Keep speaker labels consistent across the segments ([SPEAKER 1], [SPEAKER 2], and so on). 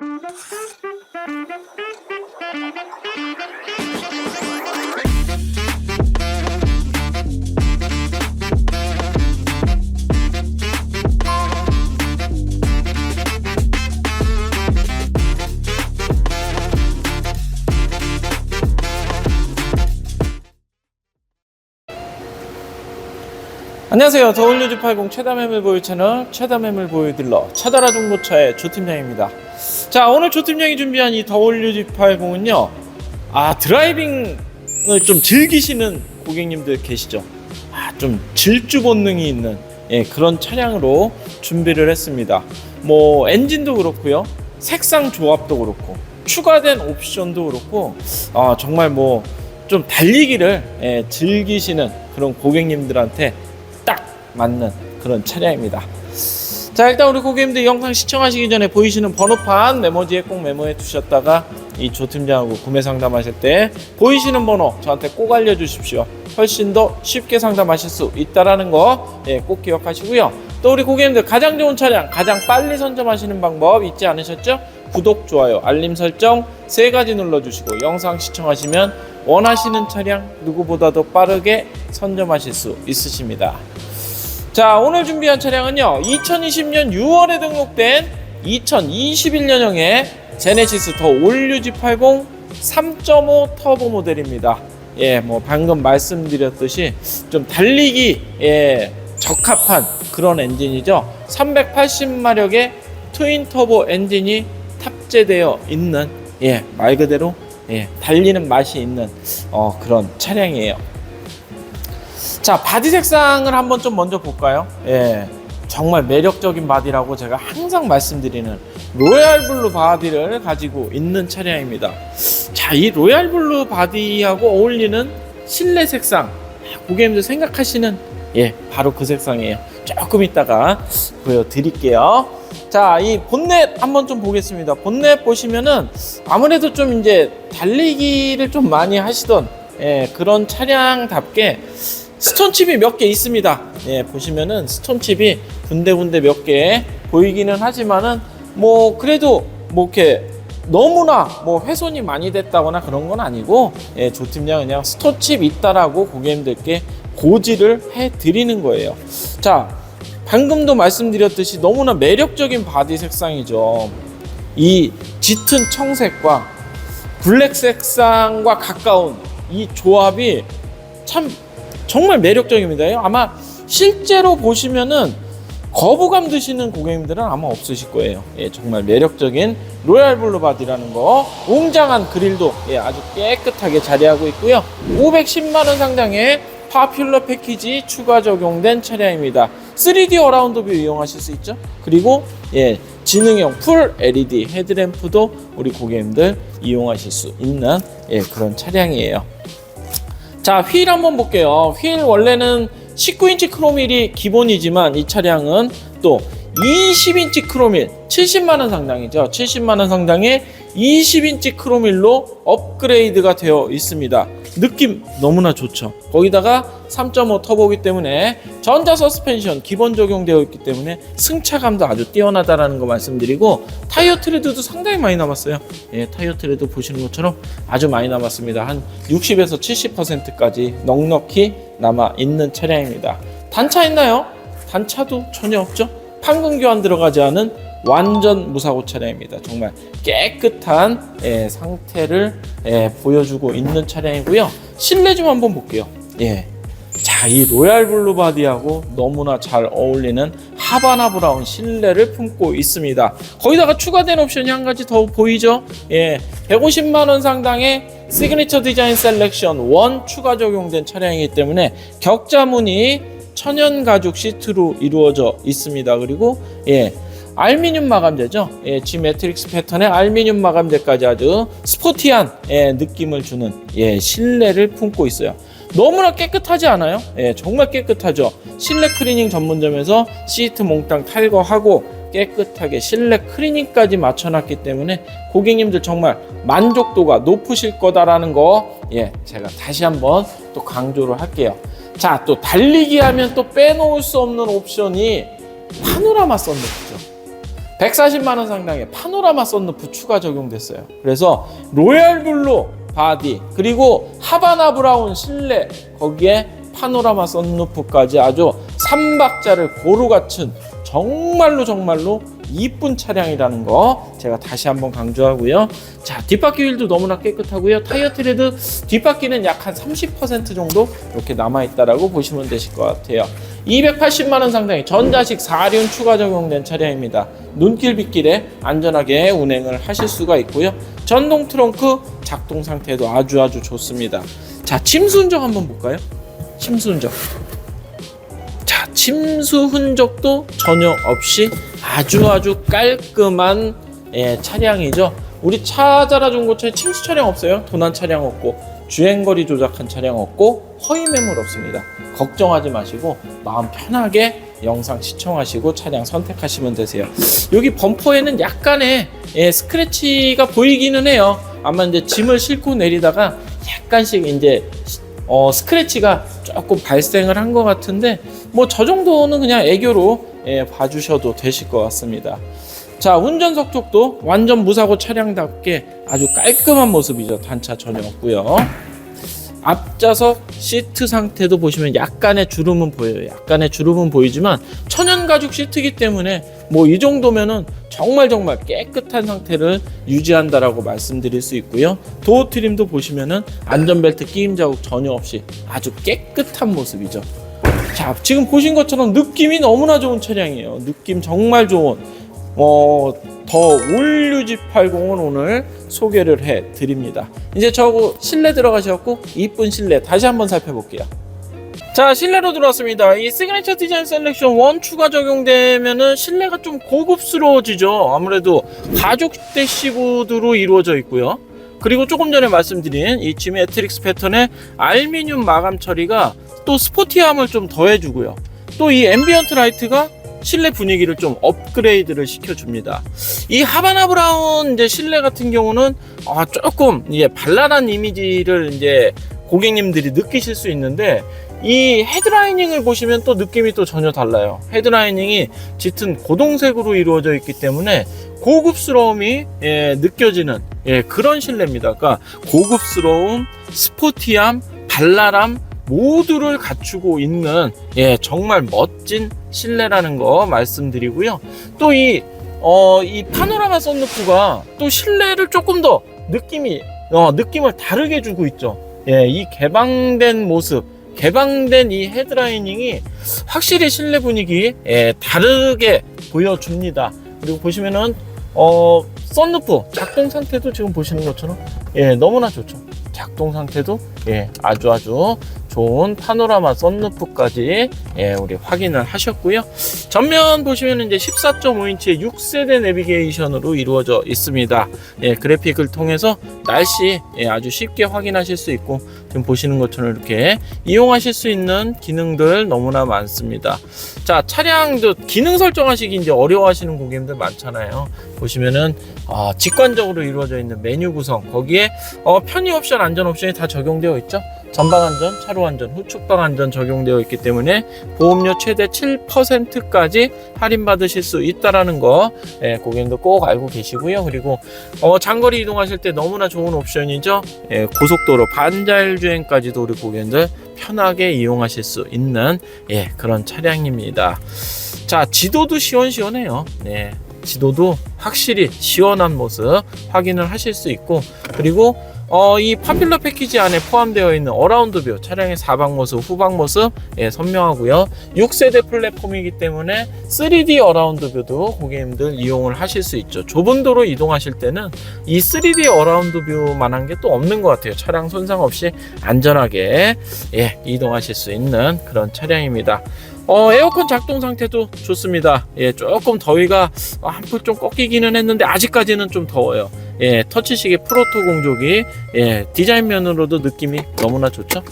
[SPEAKER 1] Thank you. 안녕하세요. 더울뉴즈 80 최다 매물 보유 채널 최다 매물 보유 딜러 차다라 중고차의 조팀장입니다. 자, 오늘 조팀장이 준비한 이 더울뉴즈 80은요. 아, 드라이빙을 좀 즐기시는 고객님들 계시죠? 아, 좀 질주 본능이 있는 예, 그런 차량으로 준비를 했습니다. 뭐 엔진도 그렇고요. 색상 조합도 그렇고 추가된 옵션도 그렇고 아, 정말 뭐 좀 달리기를 예, 즐기시는 그런 고객님들한테 딱 맞는 그런 차량입니다. 자 일단 우리 고객님들 영상 시청하시기 전에 보이시는 번호판 메모지에 꼭 메모해 두셨다가 이 조팀장하고 구매 상담하실 때 보이시는 번호 저한테 꼭 알려주십시오. 훨씬 더 쉽게 상담하실 수 있다라는 거 예, 꼭 기억하시고요. 또 우리 고객님들 가장 좋은 차량 가장 빨리 선점하시는 방법 잊지 않으셨죠? 구독, 좋아요, 알림 설정 세 가지 눌러주시고 영상 시청하시면 원하시는 차량 누구보다도 빠르게 선점하실 수 있으십니다. 자, 오늘 준비한 차량은요. 2020년 6월에 등록된 2021년형의 제네시스 더 올류지 80 3.5 터보 모델입니다. 예, 뭐 방금 말씀드렸듯이 좀 달리기 예, 적합한 그런 엔진이죠. 380마력의 트윈 터보 엔진이 탑재되어 있는 예, 말 그대로 예, 달리는 맛이 있는 어, 그런 차량이에요. 자, 바디 색상을 한번 좀 먼저 볼까요? 예. 정말 매력적인 바디라고 제가 항상 말씀드리는 로얄 블루 바디를 가지고 있는 차량입니다. 자, 이 로얄 블루 바디하고 어울리는 실내 색상. 고객님들 생각하시는 예, 바로 그 색상이에요. 조금 이따가 보여드릴게요. 자, 이 본넷 한번 좀 보겠습니다. 본넷 보시면은 아무래도 좀 이제 달리기를 좀 많이 하시던 예, 그런 차량답게 스톤칩이 몇 개 있습니다. 예, 보시면은 스톤칩이 군데군데 몇 개 보이기는 하지만은 뭐 그래도 뭐 이렇게 너무나 뭐 훼손이 많이 됐다거나 그런 건 아니고 예, 조팀장 그냥 스톤칩 있다라고 고객님들께 고지를 해 드리는 거예요. 자, 방금도 말씀드렸듯이 너무나 매력적인 바디 색상이죠. 이 짙은 청색과 블랙 색상과 가까운 이 조합이 참 정말 매력적입니다. 아마 실제로 보시면은 거부감 드시는 고객님들은 아마 없으실 거예요. 예, 정말 매력적인 로얄 블루 바디라는 거. 웅장한 그릴도 예, 아주 깨끗하게 자리하고 있고요. 510만 원 상당의 파퓰러 패키지 추가 적용된 차량입니다. 3D 어라운드 뷰 이용하실 수 있죠. 그리고 예, 지능형 풀 LED 헤드램프도 우리 고객님들 이용하실 수 있는 예, 그런 차량이에요. 자, 휠 한번 볼게요. 휠 원래는 19인치 크로밀이 기본이지만 이 차량은 또 20인치 크로밀 70만원 상당이죠. 70만원 상당의 20인치 크로밀로 업그레이드가 되어 있습니다. 느낌 너무나 좋죠. 거기다가 3.5 터보기 때문에 전자 서스펜션 기본 적용되어 있기 때문에 승차감도 아주 뛰어나다라는 거 말씀드리고 타이어 트레드도 상당히 많이 남았어요. 예, 타이어 트레드 보시는 것처럼 아주 많이 남았습니다. 한 60에서 70%까지 넉넉히 남아 있는 차량입니다. 단차 있나요? 단차도 전혀 없죠. 판금 교환 들어가지 않은 완전 무사고 차량입니다. 정말 깨끗한 예, 상태를 예, 보여주고 있는 차량이고요. 실내 좀 한번 볼게요. 예. 자, 이 로얄 블루 바디하고 너무나 잘 어울리는 하바나 브라운 실내를 품고 있습니다. 거기다가 추가된 옵션이 한 가지 더 보이죠? 예. 150만 원 상당의 시그니처 디자인 셀렉션 1 추가 적용된 차량이기 때문에 격자무늬 천연 가죽 시트로 이루어져 있습니다. 그리고 예. 알미늄 마감재죠. 예, G 매트릭스 패턴의 알미늄 마감재까지 아주 스포티한 예, 느낌을 주는 예, 실내를 품고 있어요. 너무나 깨끗하지 않아요? 예, 정말 깨끗하죠. 실내 클리닝 전문점에서 시트 몽땅 탈거하고 깨끗하게 실내 클리닝까지 맞춰놨기 때문에 고객님들 정말 만족도가 높으실 거다라는 거 예, 제가 다시 한번 또 강조를 할게요. 자, 또 달리기 하면 또 빼놓을 수 없는 옵션이 파노라마 썬루프죠. 140만 원 상당의 파노라마 썬루프 추가 적용됐어요. 그래서 로얄 블루 바디 그리고 하바나 브라운 실내 거기에 파노라마 썬루프까지 아주 삼박자를 고루 갖춘 정말로 정말로 이쁜 차량이라는 거 제가 다시 한번 강조하고요. 자 뒷바퀴 휠도 너무나 깨끗하고요. 타이어 트레드 뒷바퀴는 약 한 30% 정도 이렇게 남아 있다라고 보시면 되실 것 같아요. 280만 원 상당의 전자식 4륜 추가 적용된 차량입니다. 눈길 빗길에 안전하게 운행을 하실 수가 있고요. 전동 트렁크 작동 상태도 아주 아주 좋습니다. 자 침수 흔적 한번 볼까요? 침수 흔적. 자, 침수 흔적도 전혀 없이 아주 아주 깔끔한 예, 차량이죠. 우리 차자라 중고차에 침수 차량 없어요. 도난 차량 없고 주행거리 조작한 차량 없고 허위 매물 없습니다. 걱정하지 마시고 마음 편하게 영상 시청하시고 차량 선택하시면 되세요. 여기 범퍼에는 약간의 예, 스크래치가 보이기는 해요. 아마 이제 짐을 싣고 내리다가 약간씩 이제 어, 스크래치가 조금 발생을 한 것 같은데 뭐 저 정도는 그냥 애교로 예, 봐주셔도 되실 것 같습니다. 자 운전석 쪽도 완전 무사고 차량답게 아주 깔끔한 모습이죠. 단차 전혀 없고요. 앞좌석 시트 상태도 보시면 약간의 주름은 보여요. 약간의 주름은 보이지만 천연 가죽 시트이기 때문에 뭐 이 정도면은 정말 정말 깨끗한 상태를 유지한다라고 말씀드릴 수 있고요. 도어 트림도 보시면은 안전벨트 끼임 자국 전혀 없이 아주 깨끗한 모습이죠. 자, 지금 보신 것처럼 느낌이 너무나 좋은 차량이에요. 느낌 정말 좋은 어, 더 올류지 80은 오늘 소개를 해 드립니다. 이제 저거 실내 들어가셔갖고 이쁜 실내 다시 한번 살펴볼게요. 자 실내로 들어왔습니다. 이 시그니처 디자인 셀렉션 1 추가 적용되면은 실내가 좀 고급스러워지죠. 아무래도 가죽 대시보드로 이루어져 있고요. 그리고 조금 전에 말씀드린 이 지메트릭스 패턴의 알미늄 마감 처리가 또 스포티함을 좀 더해주고요. 또 이 앰비언트 라이트가 실내 분위기를 좀 업그레이드를 시켜줍니다. 이 하바나 브라운 이제 실내 같은 경우는 아, 조금 이제 발랄한 이미지를 이제 고객님들이 느끼실 수 있는데 이 헤드라이닝을 보시면 또 느낌이 또 전혀 달라요. 헤드라이닝이 짙은 고동색으로 이루어져 있기 때문에 고급스러움이 예, 느껴지는 예, 그런 실내입니다. 그러니까 고급스러움, 스포티함, 발랄함 모두를 갖추고 있는 예, 정말 멋진 실내라는 거 말씀드리고요. 또 이 어, 이 파노라마 썬루프가 또 실내를 조금 더 느낌이 어, 느낌을 다르게 주고 있죠. 예, 이 개방된 모습, 개방된 이 헤드라이닝이 확실히 실내 분위기 예, 다르게 보여줍니다. 그리고 보시면은 어, 썬루프 작동 상태도 지금 보시는 것처럼 예, 너무나 좋죠. 작동 상태도 예, 아주 아주 좋은 파노라마 썬루프까지 예, 우리 확인을 하셨고요. 전면 보시면 이제 14.5인치의 6세대 내비게이션으로 이루어져 있습니다. 예, 그래픽을 통해서 날씨 예, 아주 쉽게 확인하실 수 있고 지금 보시는 것처럼 이렇게 이용하실 수 있는 기능들 너무나 많습니다. 자, 차량도 기능 설정하시기 이제 어려워하시는 고객님들 많잖아요. 보시면은 아, 직관적으로 이루어져 있는 메뉴 구성 거기에 어, 편의 옵션, 안전 옵션이 다 적용되어 있죠. 전방 안전, 차로 안전, 후 측방 안전 적용되어 있기 때문에 보험료 최대 7%까지 할인 받으실 수 있다라는 거 예, 고객님들 꼭 알고 계시고요. 그리고 어, 장거리 이동하실 때 너무나 좋은 옵션이죠. 예, 고속도로 반자율 주행까지도 우리 고객님들 편하게 이용하실 수 있는 예, 그런 차량입니다. 자, 지도도 시원시원해요. 네. 지도도 확실히 시원한 모습 확인을 하실 수 있고 그리고 어, 이 파필러 패키지 안에 포함되어 있는 어라운드 뷰 차량의 사방 모습, 후방 모습 예, 선명하고요. 6세대 플랫폼이기 때문에 3D 어라운드 뷰도 고객님들 이용을 하실 수 있죠. 좁은 도로 이동하실 때는 이 3D 어라운드 뷰만한 게 또 없는 것 같아요. 차량 손상 없이 안전하게 예, 이동하실 수 있는 그런 차량입니다. 어, 에어컨 작동 상태도 좋습니다. 예, 조금 더위가 한풀 좀 꺾이기는 했는데 아직까지는 좀 더워요. 예, 터치식의 프로토 공조기, 예, 디자인 면으로도 느낌이 너무나 좋죠.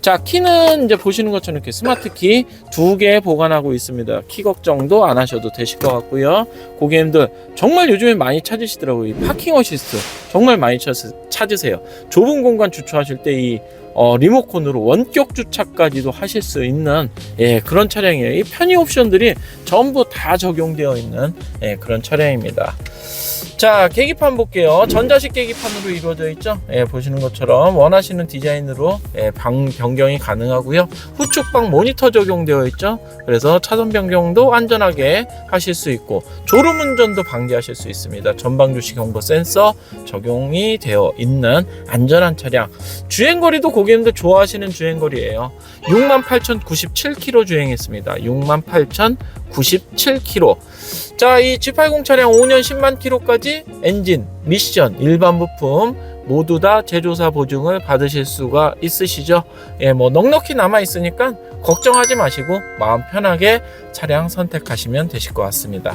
[SPEAKER 1] 자, 키는 이제 보시는 것처럼 이렇게 스마트 키 두 개 보관하고 있습니다. 키 걱정도 안 하셔도 되실 것 같고요. 고객님들 정말 요즘에 많이 찾으시더라고요. 이 파킹 어시스트 정말 많이 찾, 찾으세요. 좁은 공간 주차하실 때 이 어, 리모컨으로 원격 주차까지도 하실 수 있는 예, 그런 차량이에요. 이 편의 옵션들이 전부 다 적용되어 있는 예, 그런 차량입니다. 자, 계기판 볼게요. 전자식 계기판으로 이루어져 있죠. 예, 보시는 것처럼 원하시는 디자인으로 예, 방 변경이 가능하고요. 후측방 모니터 적용되어 있죠. 그래서 차선 변경도 안전하게 하실 수 있고 졸음 운전도 방지하실 수 있습니다. 전방 주시 경보 센서 적용이 되어 있는 안전한 차량. 주행 거리도 고객 님들 좋아하시는 주행 거리예요. 68,097km 주행했습니다. 68,097km. 자, 이 G80 차량 5년 10만 킬로까지 엔진, 미션, 일반 부품 모두 다 제조사 보증을 받으실 수가 있으시죠. 예, 뭐 넉넉히 남아 있으니까 걱정하지 마시고 마음 편하게 차량 선택하시면 되실 것 같습니다.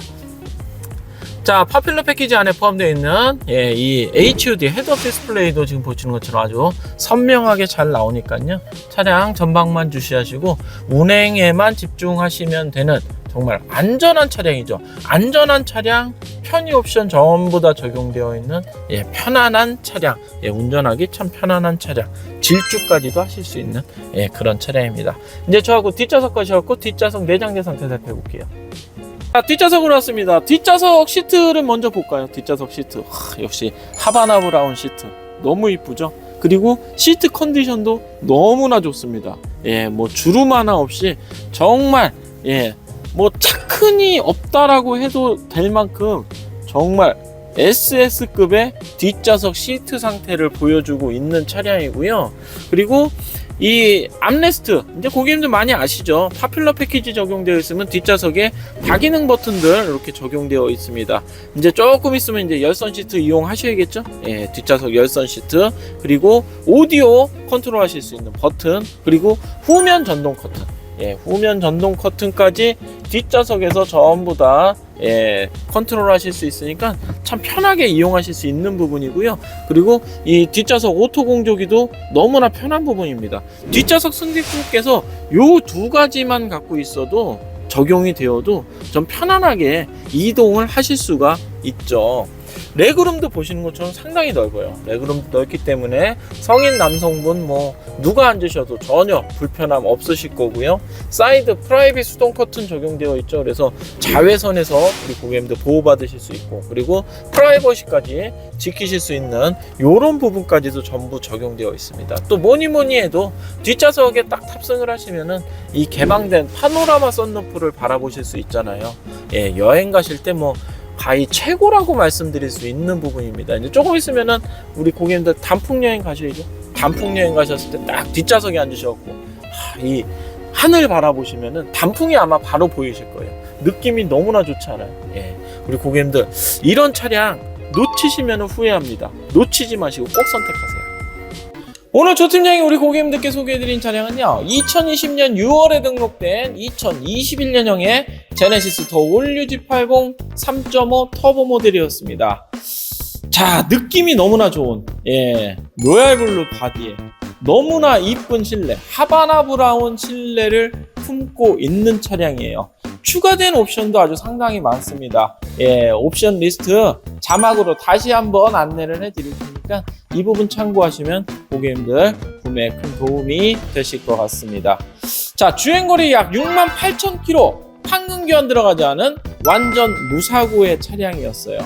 [SPEAKER 1] 자, 파필러 패키지 안에 포함되어 있는 예, 이 HUD 헤드업 디스플레이도 지금 보시는 것처럼 아주 선명하게 잘 나오니까요. 차량 전방만 주시하시고 운행에만 집중하시면 되는 정말 안전한 차량이죠. 안전한 차량, 편의 옵션 전부 다 적용되어 있는 예, 편안한 차량, 예, 운전하기 참 편안한 차량, 질주까지도 하실 수 있는 예, 그런 차량입니다. 이제 저하고 뒷좌석 가셔갖고 뒷좌석 내장재 상태 살펴볼게요. 자, 뒷좌석으로 왔습니다. 뒷좌석 시트를 먼저 볼까요? 뒷좌석 시트. 하, 역시 하바나 브라운 시트. 너무 이쁘죠? 그리고 시트 컨디션도 너무나 좋습니다. 예, 뭐 주름 하나 없이 정말 예, 뭐 차큰이 없다라고 해도 될 만큼 정말 SS급의 뒷좌석 시트 상태를 보여주고 있는 차량이고요. 그리고 이 암레스트 이제 고객님들 많이 아시죠? 파퓰러 패키지 적용되어 있으면 뒷좌석에 다기능 버튼들 이렇게 적용되어 있습니다. 이제 조금 있으면 이제 열선 시트 이용하셔야겠죠? 예, 뒷좌석 열선 시트 그리고 오디오 컨트롤 하실 수 있는 버튼 그리고 후면 전동 커튼 예, 후면 전동 커튼까지 뒷좌석에서 전부 다 예, 컨트롤 하실 수 있으니까 참 편하게 이용하실 수 있는 부분이고요. 그리고 이 뒷좌석 오토 공조기도 너무나 편한 부분입니다. 뒷좌석 승객분께서 요 두 가지만 갖고 있어도 적용이 되어도 좀 편안하게 이동을 하실 수가 있죠. 레그룸도 보시는 것처럼 상당히 넓어요. 레그룸도 넓기 때문에 성인 남성분 뭐 누가 앉으셔도 전혀 불편함 없으실 거고요. 사이드 프라이빗 수동 커튼 적용되어 있죠. 그래서 자외선에서 우리 고객님들 보호받으실 수 있고 그리고 프라이버시까지 지키실 수 있는 이런 부분까지도 전부 적용되어 있습니다. 또 뭐니 뭐니 해도 뒷좌석에 딱 탑승을 하시면은 이 개방된 파노라마 썬루프를 바라보실 수 있잖아요. 예, 여행 가실 때뭐 가히 최고라고 말씀드릴 수 있는 부분입니다. 이제 조금 있으면은 우리 고객님들 단풍 여행 가셔야죠. 단풍 여행 가셨을 때 딱 뒷좌석에 앉으셔갖고 하, 이 하늘 바라보시면은 단풍이 아마 바로 보이실 거예요. 느낌이 너무나 좋지 않아요. 예. 우리 고객님들 이런 차량 놓치시면 후회합니다. 놓치지 마시고 꼭 선택하세요. 오늘 조 팀장이 우리 고객님들께 소개해드린 차량은요 2020년 6월에 등록된 2021년형의 제네시스 더 올류지 80 3.5 터보 모델이었습니다. 자 느낌이 너무나 좋은 예 로얄 블루 바디에 너무나 이쁜 실내 하바나 브라운 실내를 품고 있는 차량이에요. 추가된 옵션도 아주 상당히 많습니다. 예 옵션 리스트 자막으로 다시 한번 안내를 해드릴 테니까 이 부분 참고하시면 고객님들 구매에 큰 도움이 되실 것 같습니다. 자, 주행거리 약 6만 8천 킬로 황금 교환 들어가지 않은 완전 무사고의 차량이었어요.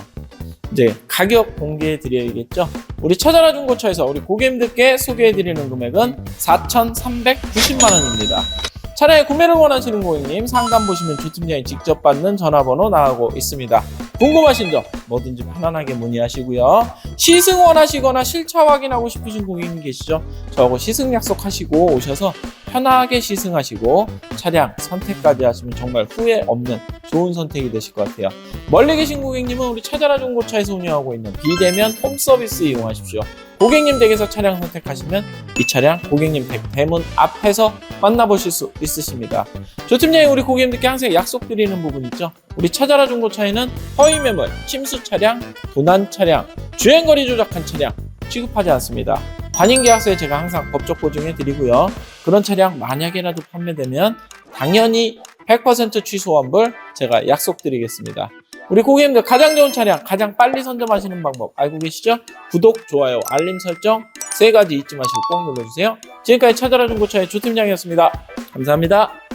[SPEAKER 1] 이제 가격 공개해 드려야겠죠. 우리 찾아라 중고차에서 우리 고객님들께 소개해 드리는 금액은 4,390만 원입니다. 차량의 구매를 원하시는 고객님 상담 보시면 주팀장이 직접 받는 전화번호 나오고 있습니다. 궁금하신 점 뭐든지 편안하게 문의하시고요. 시승 원하시거나 실차 확인하고 싶으신 고객님 계시죠? 저하고 시승 약속하시고 오셔서 편하게 시승하시고 차량 선택까지 하시면 정말 후회 없는 좋은 선택이 되실 것 같아요. 멀리 계신 고객님은 우리 찾아라 중고차에서 운영하고 있는 비대면 홈 서비스 이용하십시오. 고객님 댁에서 차량 선택하시면 이 차량 고객님 댁 대문 앞에서 만나보실 수 있으십니다. 조팀장이 우리 고객님들께 항상 약속드리는 부분 있죠. 우리 찾아라 중고차에는 허위 매물, 침수 차량, 도난 차량, 주행거리 조작한 차량 취급하지 않습니다. 관인계약서에 제가 항상 법적 보증해 드리고요. 그런 차량 만약에라도 판매되면 당연히 100% 취소 환불 제가 약속드리겠습니다. 우리 고객님들 가장 좋은 차량 가장 빨리 선점하시는 방법 알고 계시죠? 구독, 좋아요, 알림 설정, 세 가지 잊지 마시고 꼭 눌러주세요. 지금까지 찾아라 중고차의 조팀장이었습니다. 감사합니다.